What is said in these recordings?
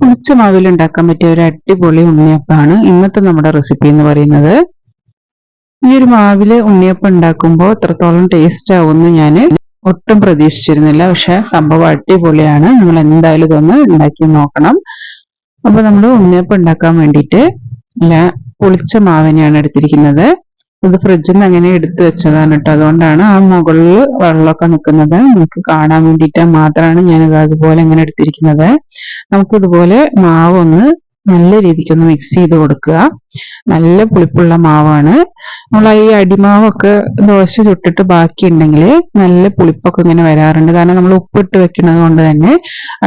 പുളിച്ച മാവിൽ ഉണ്ടാക്കാൻ പറ്റിയ ഒരു അടിപൊളി ഉണ്ണിയപ്പാണ് ഇന്നത്തെ നമ്മുടെ റെസിപ്പി എന്ന് പറയുന്നത്. ഈ ഒരു മാവിൽ ഉണ്ണിയപ്പം ഉണ്ടാക്കുമ്പോൾ എത്രത്തോളം ടേസ്റ്റ് ആവുമെന്ന് ഞാൻ ഒട്ടും പ്രതീക്ഷിച്ചിരുന്നില്ല. പക്ഷെ സംഭവം അടിപൊളിയാണ്. നമ്മൾ എന്തായാലും ഇതൊന്ന് ഉണ്ടാക്കി നോക്കണം. അപ്പൊ നമ്മൾ ഉണ്ണിയപ്പം ഉണ്ടാക്കാൻ വേണ്ടിയിട്ട് പുളിച്ച മാവിനെയാണ് എടുത്തിരിക്കുന്നത്. ഇത് ഫ്രിഡ്ജിൽ നിന്ന് അങ്ങനെ എടുത്തു വെച്ചതാണ് കേട്ടോ അതുകൊണ്ടാണ് ആ മുകളിൽ വെള്ളമൊക്കെ നിൽക്കുന്നത് നമുക്ക് കാണാൻ വേണ്ടിയിട്ട് മാത്രമാണ് ഞാനിത് അതുപോലെ അങ്ങനെ എടുത്തിരിക്കുന്നത്. നമുക്കിതുപോലെ മാവ് ഒന്ന് നല്ല രീതിക്ക് ഒന്ന് മിക്സ് ചെയ്ത് കൊടുക്കുക. നല്ല പുളിപ്പുള്ള മാവാണ്. നമ്മൾ ഈ അടിമാവൊക്കെ ദോശ ചുട്ടിട്ട് ബാക്കി ഉണ്ടെങ്കിൽ നല്ല പുളിപ്പൊക്കെ ഇങ്ങനെ വരാറുണ്ട്. കാരണം നമ്മൾ ഉപ്പിട്ട് വെക്കുന്നത് കൊണ്ട് തന്നെ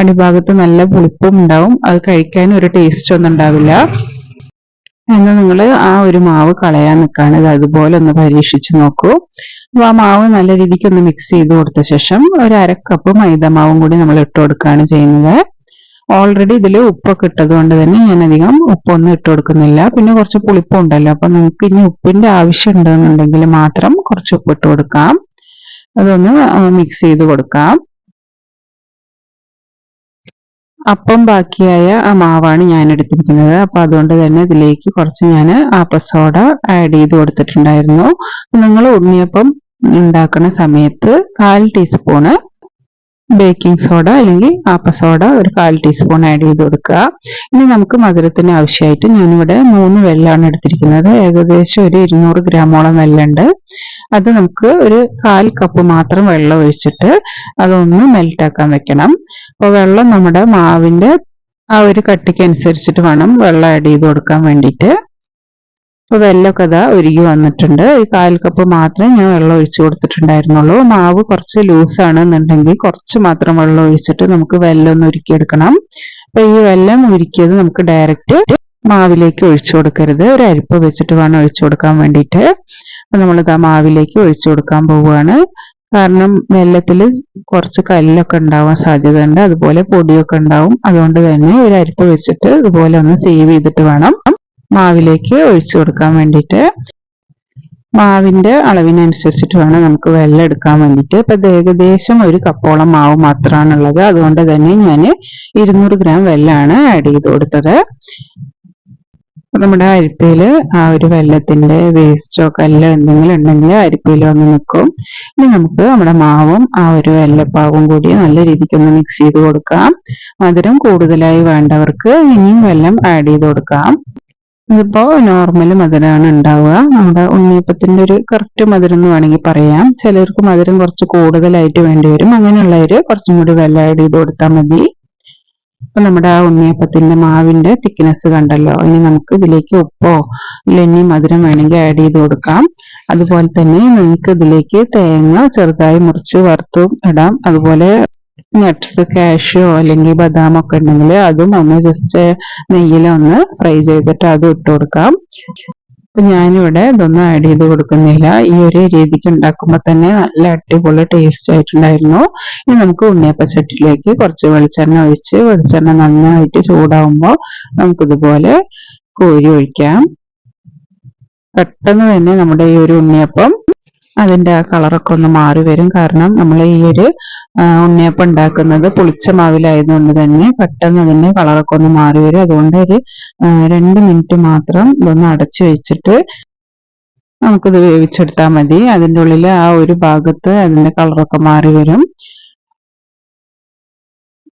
അടിഭാഗത്ത് നല്ല പുളിപ്പും ഉണ്ടാവും. അത് കഴിക്കാൻ ഒരു ടേസ്റ്റ് ഒന്നും ഉണ്ടാവില്ല. എന്നാൽ നിങ്ങൾ ആ ഒരു മാവ് കളയാൻ നിൽക്കാണ് ഇത് അതുപോലെ ഒന്ന് പരീക്ഷിച്ച് നോക്കൂ. അപ്പോൾ ആ മാവ് നല്ല രീതിക്ക് ഒന്ന് മിക്സ് ചെയ്ത് കൊടുത്ത ശേഷം ഒരു അരക്കപ്പ് മൈദ മാവും കൂടി നമ്മൾ ഇട്ട് കൊടുക്കുകയാണ് ചെയ്യുന്നത്. ഓൾറെഡി ഇതിൽ ഉപ്പൊക്കെ ഇട്ടത് കൊണ്ട് തന്നെ ഞാൻ അധികം ഉപ്പൊന്നും ഇട്ട് കൊടുക്കുന്നില്ല. പിന്നെ കുറച്ച് പുളിപ്പുണ്ടല്ലോ അപ്പൊ നിങ്ങൾക്ക് ഇനി ഉപ്പിന്റെ ആവശ്യം ഉണ്ടെന്നുണ്ടെങ്കിൽ മാത്രം കുറച്ച് ഉപ്പ് ഇട്ട് കൊടുക്കാം. അതൊന്ന് മിക്സ് ചെയ്ത് കൊടുക്കാം. അപ്പം ബാക്കിയായ ആ മാവാണ് ഞാൻ എടുത്തിരിക്കുന്നത് അപ്പൊ അതുകൊണ്ട് തന്നെ ഇതിലേക്ക് കുറച്ച് ഞാൻ ആപ്പസോഡ ആഡ് ചെയ്ത് കൊടുത്തിട്ടുണ്ടായിരുന്നു. നിങ്ങൾ ഉണ്ണിയപ്പം ഉണ്ടാക്കുന്ന സമയത്ത് കാൽ ടീസ്പൂണ് ബേക്കിംഗ് സോഡ അല്ലെങ്കിൽ ആപ്പസോഡ ഒരു കാൽ ടീസ്പൂൺ ആഡ് ചെയ്ത് കൊടുക്കുക. ഇനി നമുക്ക് മധുരത്തിന് ആവശ്യമായിട്ട് ഞാനിവിടെ മൂന്ന് വെള്ളമാണ് എടുത്തിരിക്കുന്നത്. ഏകദേശം ഒരു ഇരുന്നൂറ് ഗ്രാമോളം വെള്ളമുണ്ട്. അത് നമുക്ക് ഒരു കാൽ കപ്പ് മാത്രം വെള്ളം ഒഴിച്ചിട്ട് അതൊന്ന് മെൽറ്റാക്കാൻ വെക്കണം. അപ്പോൾ വെള്ളം നമ്മുടെ മാവിന്റെ ആ ഒരു കട്ടിക്ക് അനുസരിച്ചിട്ട് വേണം വെള്ളം ആഡ് ചെയ്ത് കൊടുക്കാൻ വേണ്ടിയിട്ട്. അപ്പോൾ വെല്ലമൊക്കെ അതാ ഒരുങ്ങി വന്നിട്ടുണ്ട്. ഈ കാൽ കപ്പ് മാത്രമേ ഞാൻ വെള്ളം ഒഴിച്ചു കൊടുത്തിട്ടുണ്ടായിരുന്നുള്ളൂ. മാവ് കുറച്ച് ലൂസാണെന്നുണ്ടെങ്കിൽ കുറച്ച് മാത്രം വെള്ളം ഒഴിച്ചിട്ട് നമുക്ക് വെല്ലം ഒന്ന് ഉരുക്കിയെടുക്കണം. അപ്പൊ ഈ വെല്ലം ഉരുക്കിയത് നമുക്ക് ഡയറക്റ്റ് മാവിലേക്ക് ഒഴിച്ചു കൊടുക്കരുത്. ഒരു അരിപ്പ് വെച്ചിട്ട് വേണം ഒഴിച്ചു കൊടുക്കാൻ വേണ്ടിയിട്ട്. നമ്മളിത് ആ മാവിലേക്ക് ഒഴിച്ചു കൊടുക്കാൻ പോവുകയാണ്. കാരണം വെള്ളത്തിൽ കുറച്ച് കല്ലൊക്കെ ഉണ്ടാവാൻ സാധ്യതയുണ്ട്. അതുപോലെ പൊടിയൊക്കെ ഉണ്ടാവും. അതുകൊണ്ട് തന്നെ ഒരു അരിപ്പ് വെച്ചിട്ട് ഇതുപോലെ ഒന്ന് സേവ് ചെയ്തിട്ട് വേണം. മാവിലേക്ക് ഒഴിച്ചു കൊടുക്കാൻ വേണ്ടിയിട്ട്. മാവിന്റെ അളവിനനുസരിച്ചിട്ട് വേണം നമുക്ക് വെള്ളം എടുക്കാൻ വേണ്ടിയിട്ട്. ഇപ്പൊ ഏകദേശം ഒരു കപ്പോളം മാവ് മാത്രമാണുള്ളത് അതുകൊണ്ട് തന്നെ ഞാൻ ഇരുന്നൂറ് ഗ്രാം വെള്ളമാണ് ആഡ് ചെയ്ത് കൊടുത്തത്. നമ്മുടെ അരിപ്പയിൽ ആ ഒരു വെള്ളത്തിന്റെ വേസ്റ്റോ കല്ലോ എന്തെങ്കിലും ഉണ്ടെങ്കിൽ അരിപ്പയിൽ വന്ന് നിൽക്കും ഇനി നമുക്ക് നമ്മുടെ മാവും ആ ഒരു വെള്ളപ്പാവും കൂടി നല്ല രീതിക്ക് ഒന്ന് മിക്സ് ചെയ്ത് കൊടുക്കാം. മധുരം കൂടുതലായി വേണ്ടവർക്ക് ഇനിയും വെള്ളം ആഡ് ചെയ്ത് കൊടുക്കാം. ഇതിപ്പോ നോർമൽ മധുരമാണ് ഉണ്ടാവുക. നമ്മുടെ ഉണ്ണിയപ്പത്തിന്റെ ഒരു കറക്റ്റ് മധുരം എന്ന് വേണമെങ്കിൽ പറയാം. ചിലർക്ക് മധുരം കുറച്ച് കൂടുതലായിട്ട് വേണ്ടി വരും. അങ്ങനെയുള്ളവര് കുറച്ചും കൂടി വെള്ളം ആഡ് ചെയ്ത് കൊടുത്താൽ മതി. അപ്പൊ നമ്മുടെ ആ ഉണ്ണിയപ്പത്തിന്റെ മാവിന്റെ തിക്നെസ് കണ്ടല്ലോ. ഇനി നമുക്ക് ഇതിലേക്ക് ഉപ്പോ ഇല്ലെങ്കിൽ മധുരം വേണമെങ്കിൽ ആഡ് ചെയ്ത് കൊടുക്കാം. അതുപോലെ തന്നെ നമുക്ക് ഇതിലേക്ക് തേങ്ങ ചെറുതായി മുറിച്ച് വറുത്തും ഇടാം. അതുപോലെ നട്ട്സ് കാഷ്യോ അല്ലെങ്കിൽ ബദാം ഒക്കെ ഉണ്ടെങ്കിൽ അതും ഒന്ന് ജസ്റ്റ് നെയ്യിലൊന്ന് ഫ്രൈ ചെയ്തിട്ട് അതും ഇട്ട് കൊടുക്കാം. അപ്പൊ ഞാനിവിടെ ഇതൊന്നും ആഡ് ചെയ്ത് കൊടുക്കുന്നില്ല. ഈ ഒരു രീതിക്ക് ഉണ്ടാക്കുമ്പോൾ തന്നെ നല്ല അടിപൊളി ടേസ്റ്റ് ആയിട്ടുണ്ടായിരുന്നു. ഇനി നമുക്ക് ഉണ്ണിയപ്പച്ചട്ടിലേക്ക് കുറച്ച് വെളിച്ചെണ്ണ ഒഴിച്ച് വെളിച്ചെണ്ണ നന്നായിട്ട് ചൂടാവുമ്പോൾ നമുക്കിതുപോലെ കോരി ഒഴിക്കാം. പെട്ടെന്ന് തന്നെ നമ്മുടെ ഈ ഒരു ഉണ്ണിയപ്പം അതിന്റെ ആ കളറൊക്കെ ഒന്ന് മാറി വരും. കാരണം നമ്മൾ ഈ ഒരു ഉണ്ണിയപ്പം ഉണ്ടാക്കുന്നത് പുളിച്ച മാവിലായതുകൊണ്ട് തന്നെ പെട്ടെന്ന് അതിന്റെ കളറൊക്കെ ഒന്ന് മാറി വരും. അതുകൊണ്ട് ഒരു രണ്ട് മിനിറ്റ് മാത്രം ഇതൊന്ന് അടച്ചു വെച്ചിട്ട് നമുക്കിത് വേവിച്ചെടുത്താൽ മതി. അതിന്റെ ഉള്ളിൽ ആ ഒരു ഭാഗത്ത് അതിന്റെ കളറൊക്കെ മാറി വരും.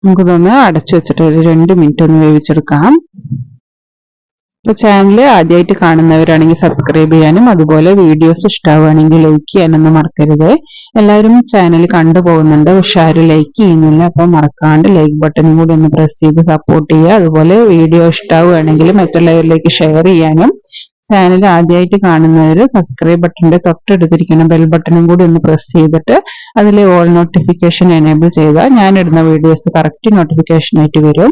നമുക്കിതൊന്ന് അടച്ചു വെച്ചിട്ട് ഒരു രണ്ട് മിനിറ്റ് ഒന്ന് വേവിച്ചെടുക്കാം. ഇപ്പൊ ചാനൽ ആദ്യമായിട്ട് കാണുന്നവരാണെങ്കിൽ സബ്സ്ക്രൈബ് ചെയ്യാനും അതുപോലെ വീഡിയോസ് ഇഷ്ടമാവുകയാണെങ്കിൽ ലൈക്ക് ചെയ്യാനൊന്നും മറക്കരുത്. എല്ലാവരും ചാനൽ കണ്ടുപോകുന്നുണ്ട് പക്ഷെ ആരും ലൈക്ക് ചെയ്യുന്നില്ല അപ്പൊ മറക്കാണ്ട് ലൈക്ക് ബട്ടണും കൂടി ഒന്ന് പ്രസ് ചെയ്ത് സപ്പോർട്ട് ചെയ്യുക. അതുപോലെ വീഡിയോ ഇഷ്ടമാവുകയാണെങ്കിൽ മറ്റുള്ളവരിലേക്ക് ഷെയർ ചെയ്യാനും ചാനൽ ആദ്യമായിട്ട് കാണുന്നവർ സബ്സ്ക്രൈബ് ബട്ടണിന്റെ തൊട്ടടുത്തിരിക്കുന്ന ബെൽ ബട്ടണും കൂടി ഒന്ന് പ്രസ് ചെയ്തിട്ട് അതിൽ ഓൾ നോട്ടിഫിക്കേഷൻ എനേബിൾ ചെയ്താൽ ഇടുന്ന വീഡിയോസ് കറക്റ്റ് നോട്ടിഫിക്കേഷൻ ആയിട്ട് വരും.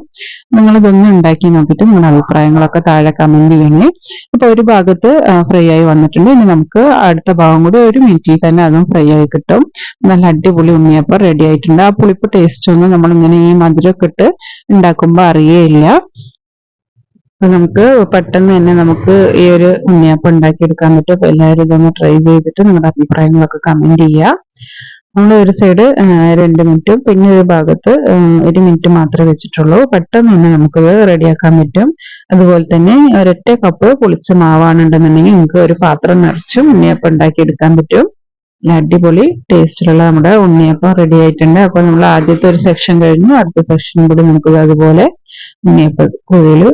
നിങ്ങൾ ഇതൊന്നും ഉണ്ടാക്കി നോക്കിയിട്ട് നിങ്ങളുടെ അഭിപ്രായങ്ങളൊക്കെ താഴെ കമന്റ് ചെയ്യണേ. ഇപ്പൊ ഒരു ഭാഗത്ത് ഫ്രൈ ആയി വന്നിട്ടുണ്ട്. ഇനി നമുക്ക് അടുത്ത ഭാഗം കൂടി ഒരു മിനിറ്റിൽ തന്നെ അതും ഫ്രൈ ആയി കിട്ടും. നല്ല അടിപൊളി ഉണ്ണിയപ്പം റെഡി ആയിട്ടുണ്ട്. ആ പുളിപ്പ് ടേസ്റ്റ് ഒന്നും നമ്മൾ ഇങ്ങനെ ഈ മധുരമൊക്കെ ഇട്ട് ഉണ്ടാക്കുമ്പോൾ അറിയേയില്ല. നമുക്ക് പെട്ടെന്ന് തന്നെ നമുക്ക് ഈ ഒരു ഉണ്ണിയപ്പം ഉണ്ടാക്കിയെടുക്കാൻ പറ്റും. അപ്പൊ എല്ലാവരും ഇതൊന്ന് ട്രൈ ചെയ്തിട്ട് നിങ്ങളുടെ അഭിപ്രായങ്ങളൊക്കെ കമന്റ് ചെയ്യുക. നമ്മൾ ഒരു സൈഡ് രണ്ട് മിനിറ്റ് പിന്നെ ഒരു ഭാഗത്ത് ഒരു മിനിറ്റ് മാത്രമേ വെച്ചിട്ടുള്ളൂ. പെട്ടെന്ന് തന്നെ നമുക്കത് റെഡിയാക്കാൻ പറ്റും. അതുപോലെ തന്നെ ഒരൊറ്റ കപ്പ് പുളിച്ച മാവാണെന്നുണ്ടെന്നുണ്ടെങ്കിൽ നിങ്ങൾക്ക് ഒരു പാത്രം നിറച്ചും ഉണ്ണിയപ്പം ഉണ്ടാക്കി എടുക്കാൻ പറ്റും അടിപൊളി ടേസ്റ്റിലുള്ള നമ്മുടെ ഉണ്ണിയപ്പം റെഡി ആയിട്ടുണ്ട്. അപ്പൊ നമ്മൾ ആദ്യത്തെ ഒരു സെക്ഷൻ കഴിഞ്ഞു. അടുത്ത സെക്ഷനും കൂടി നമുക്ക് അതുപോലെ ഉണ്ണിയപ്പം കുഴിയിൽ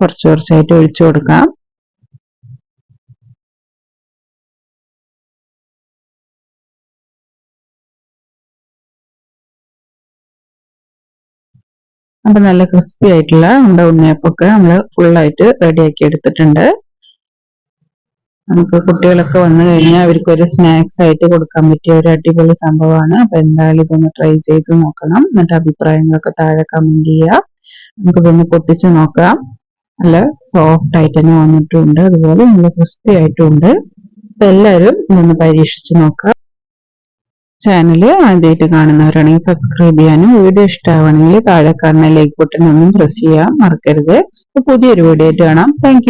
കുറച്ച് കുറച്ചായിട്ട് ഒഴിച്ചു കൊടുക്കാം. അപ്പൊ നല്ല ക്രിസ്പി ആയിട്ടുള്ള നമ്മുടെ ഉണ്ണിയപ്പൊക്കെ നമ്മൾ ഫുള്ളായിട്ട് റെഡിയാക്കി എടുത്തിട്ടുണ്ട്. നമുക്ക് കുട്ടികളൊക്കെ വന്നു കഴിഞ്ഞാൽ അവർക്ക് ഒരു സ്നാക്സ് ആയിട്ട് കൊടുക്കാൻ പറ്റിയ ഒരു അടിപൊളി സംഭവമാണ്. അപ്പൊ എന്തായാലും ഇതൊന്ന് ട്രൈ ചെയ്ത് നോക്കണം. എന്നിട്ട് അഭിപ്രായങ്ങളൊക്കെ താഴെ കമന്റ് ചെയ്യുക നമുക്കിതൊന്ന് പൊട്ടിച്ച് നോക്കാം. നല്ല സോഫ്റ്റ് ആയിട്ട് തന്നെ വന്നിട്ടുണ്ട്. അതുപോലെ നല്ല ക്രിസ്പി ആയിട്ടുണ്ട്. അപ്പൊ എല്ലാവരും ഇതൊന്ന് പരീക്ഷിച്ച് നോക്കാം ചാനൽ ആദ്യമായിട്ട് കാണുന്നവരാണെങ്കിൽ സബ്സ്ക്രൈബ് ചെയ്യാനും വീഡിയോ ഇഷ്ടമാവണമെങ്കിൽ താഴെ കാണുന്ന ലൈക്ക് ബട്ടൺ ഒന്നും പ്രസ് ചെയ്യാൻ മറക്കരുത്. പുതിയൊരു വീഡിയോ ആയിട്ട് കാണാം. താങ്ക്